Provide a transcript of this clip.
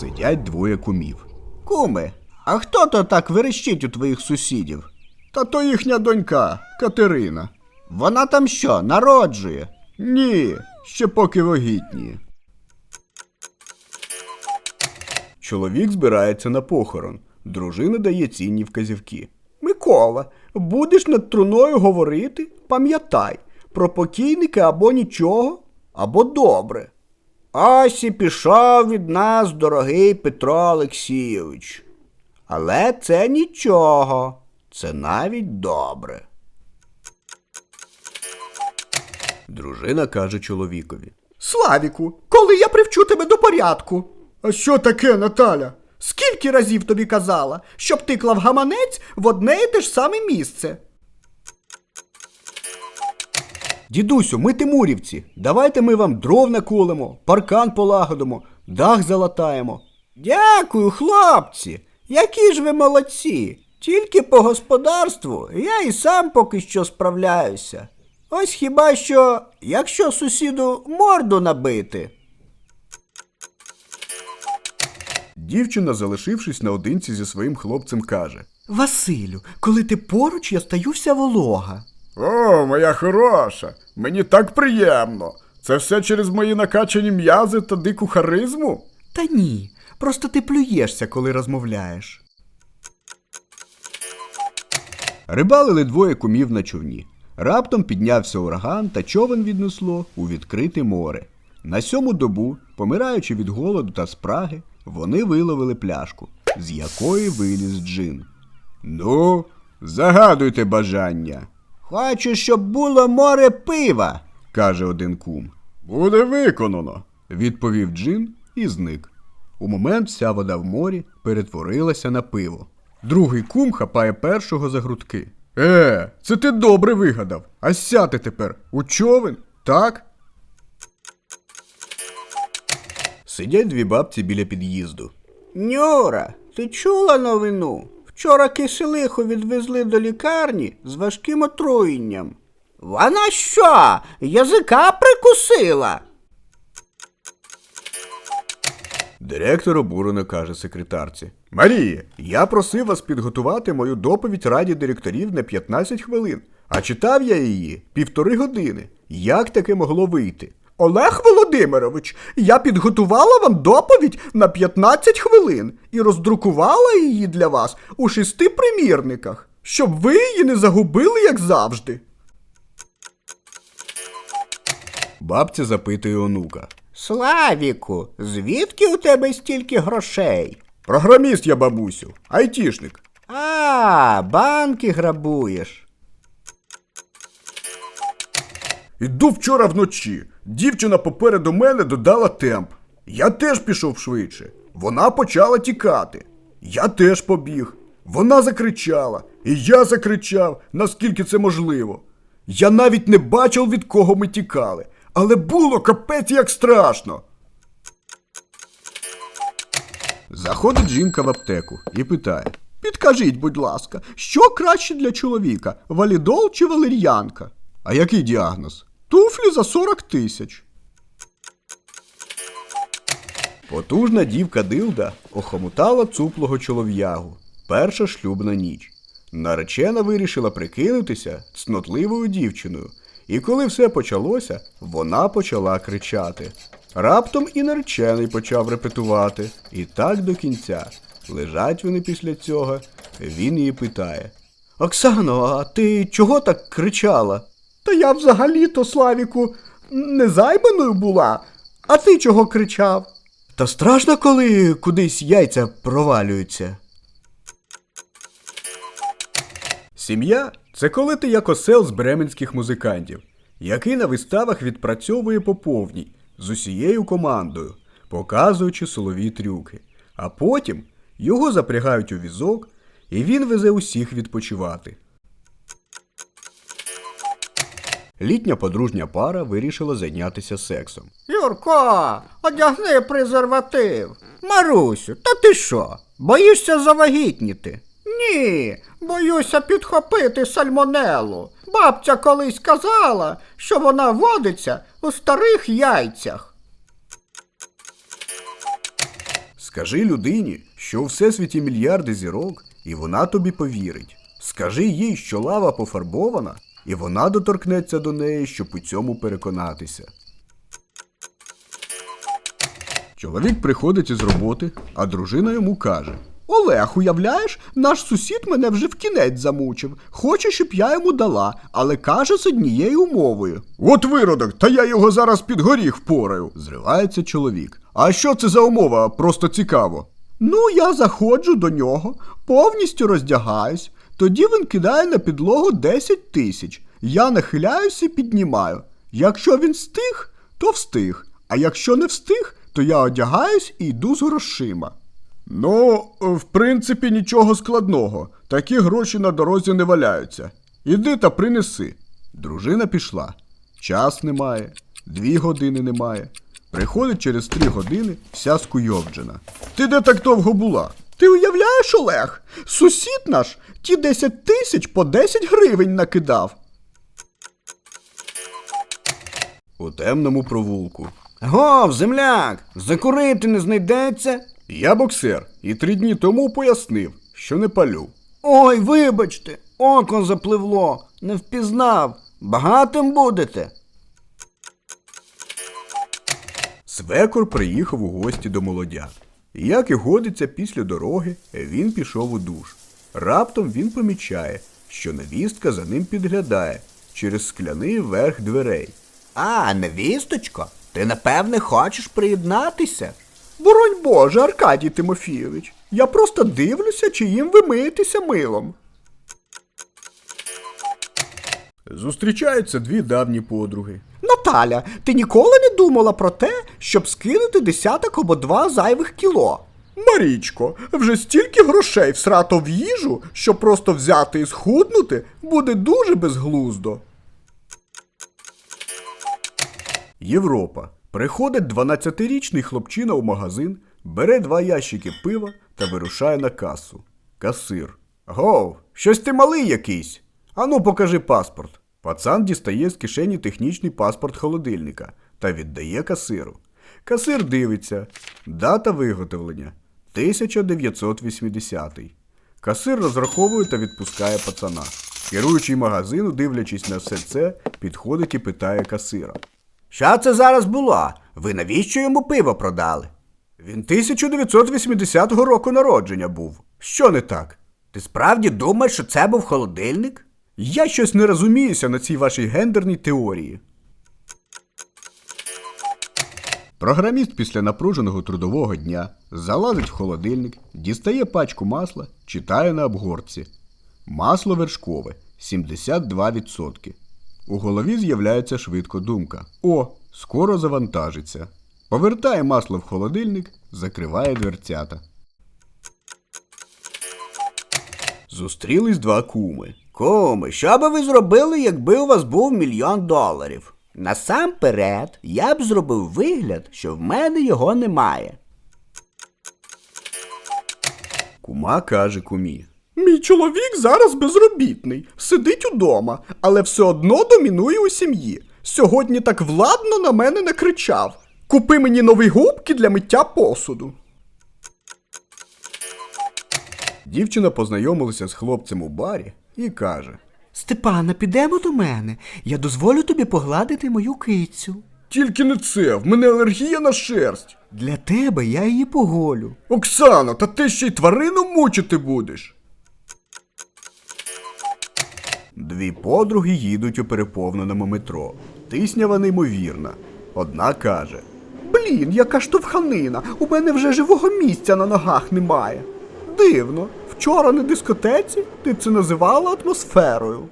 Сидять двоє кумів. Куми, а хто то так верещить у твоїх сусідів? Та то їхня донька, Катерина. Вона там що, народжує? Ні, ще поки вагітні. Чоловік збирається на похорон. Дружина дає цінні вказівки. Микола, будеш над труною говорити? Пам'ятай, про покійника або нічого, або добре. Ось і пішов від нас дорогий Петро Олексійович. Але це нічого, це навіть добре. Дружина каже чоловікові. Славіку, коли я привчу тебе до порядку. А що таке, Наталя? Скільки разів тобі казала, щоб ти клав гаманець в одне і те ж саме місце? Дідусю, ми тимурівці. Давайте ми вам дров наколемо, паркан полагодимо, дах залатаємо. Дякую, хлопці. Які ж ви молодці. Тільки по господарству я і сам поки що справляюся. Ось хіба що, якщо сусіду морду набити. Дівчина, залишившись наодинці зі своїм хлопцем, каже: Василю, коли ти поруч, я стаю вся волога. О, моя хороша, мені так приємно. Це все через мої накачані м'язи та дику харизму? Та ні, просто ти плюєшся, коли розмовляєш. Рибалили двоє кумів на човні. Раптом піднявся ураган та човен віднесло у відкрите море. На сьому добу, помираючи від голоду та спраги, вони виловили пляшку, з якої виліз джин. Ну, загадуйте бажання, Хочу, щоб було море пива. каже один кум. Буде виконано, відповів джин і зник. У момент вся вода в морі перетворилася на пиво. Другий кум хапає першого за грудки. Е, це ти добре вигадав. А сяти тепер у човен, так? Сидять дві бабці біля під'їзду. Нюра, ти чула новину? Вчора киселиху відвезли до лікарні з важким отруєнням. Вона що? Язика прикусила? Директор обурено каже секретарці. Марія, я просив вас підготувати мою доповідь раді директорів на 15 хвилин, а читав я її півтори години. Як таке могло вийти? Олег Володимирович, я підготувала вам доповідь на 15 хвилин і роздрукувала її для вас у шести примірниках, щоб ви її не загубили, як завжди. Бабця запитує онука. Славіку, звідки у тебе стільки грошей? Програміст я, бабусю, айтішник. А, банки грабуєш. Іду вчора вночі. Дівчина попереду мене додала темп. Я теж пішов швидше. Вона почала тікати. Я теж побіг. Вона закричала, і я закричав, наскільки це можливо. Я навіть не бачив, від кого ми тікали, але було капець як страшно. Заходить жінка в аптеку і питає: Підкажіть, будь ласка, що краще для чоловіка валідол чи валер'янка? А який діагноз? Туфлі за 40 тисяч. Потужна дівка Дилда охомутала цуплого чолов'ягу. Перша шлюбна ніч. Наречена вирішила прикинутися цнотливою дівчиною. І коли все почалося, вона почала кричати. Раптом і наречений почав репетувати. І так до кінця. Лежать вони після цього. Він її питає: Оксано, а ти чого так кричала? Та я взагалі-то, Славіку, незайманою була. А ти чого кричав? Та страшно, коли кудись яйця провалюються. Сім'я це коли ти як осел з бременських музикантів, який на виставах відпрацьовує по повній з усією командою, показуючи силові трюки. А потім його запрягають у візок, і він везе усіх відпочивати. Літня подружня пара вирішила зайнятися сексом. Юрко, одягни презерватив. Марусю, та ти що? Боїшся завагітніти? Ні, боюся підхопити сальмонелу. Бабця колись казала, що вона водиться у старих яйцях. Скажи людині, що у всесвіті мільярди зірок, і вона тобі повірить. Скажи їй, що лава пофарбована, і вона доторкнеться до неї, щоб у цьому переконатися. Чоловік приходить із роботи, а дружина йому каже: Олег, уявляєш, наш сусід мене вже в кінець замучив. Хоче, щоб я йому дала, але каже з однією умовою. От виродок, та я його зараз під горіх впораю. Зривається чоловік. А що це за умова? Просто цікаво. Ну, я заходжу до нього, повністю роздягаюсь. Тоді він кидає на підлогу 10 тисяч. Я нахиляюсь і піднімаю. Якщо він встиг, то встиг. А якщо не встиг, то я одягаюсь і йду з грошима. Ну, в принципі, нічого складного. Такі гроші на дорозі не валяються. Іди та принеси. Дружина пішла. Час немає, дві години немає. Приходить через три години вся скуйовджена. Ти де так довго була? Ти уявляєш, Олег? Сусід наш ті 10 тисяч по 10 гривень накидав. У темному провулку. Гов, земляк, закурити не знайдеться. Я боксер і три дні тому пояснив, що не палю. Ой, вибачте, око запливло, не впізнав. Багатим будете. Свекор приїхав у гості до молодя. Як і годиться після дороги, він пішов у душ. Раптом він помічає, що невістка за ним підглядає через скляний верх дверей. А, невісточко, ти напевне хочеш приєднатися? Боронь Боже, Аркадій Тимофійович, я просто дивлюся, чи їм ви миєтеся милом. Зустрічаються дві давні подруги. Наталя, ти ніколи не думала про те, щоб скинути десяток або два зайвих кіло? Марічко, вже стільки грошей всрато в їжу, що просто взяти і схуднути буде дуже безглуздо. Європа. Приходить 12-річний хлопчина у магазин, бере два ящики пива та вирушає на касу. Касир. Гов, щось ти малий якийсь. Ану, покажи паспорт. Пацан дістає з кишені технічний паспорт холодильника та віддає касиру. Касир дивиться. Дата виготовлення 1980. Касир розраховує та відпускає пацана. Керуючий магазину, дивлячись на все це, підходить і питає касира. Що це зараз було? Ви навіщо йому пиво продали? Він 1980 року народження був. Що не так? Ти справді думаєш, що це був холодильник? Я щось не розуміюся на цій вашій гендерній теорії. Програміст після напруженого трудового дня залазить в холодильник, дістає пачку масла, читає на обгорці. Масло вершкове 72%. У голові з'являється швидко думка. О, скоро завантажиться. Повертає масло в холодильник, закриває дверцята. Зустрілись два куми. Куми, що би ви зробили, якби у вас був мільйон доларів? Насамперед, я б зробив вигляд, що в мене його немає. Кума каже кумі. Мій чоловік зараз безробітний, сидить удома, але все одно домінує у сім'ї. Сьогодні так владно на мене не кричав. Купи мені нові губки для миття посуду. Дівчина познайомилася з хлопцем у барі і каже: Степана, підемо до мене. Я дозволю тобі погладити мою кицю. Тільки не це, в мене алергія на шерсть. Для тебе я її поголю. Оксано, та ти ще й тварину мучити будеш. Дві подруги їдуть у переповненому метро. Тиснява неймовірна. Одна каже: Блін, яка штовханина! У мене вже живого місця на ногах немає. Дивно, вчора на дискотеці ти це називала атмосферою.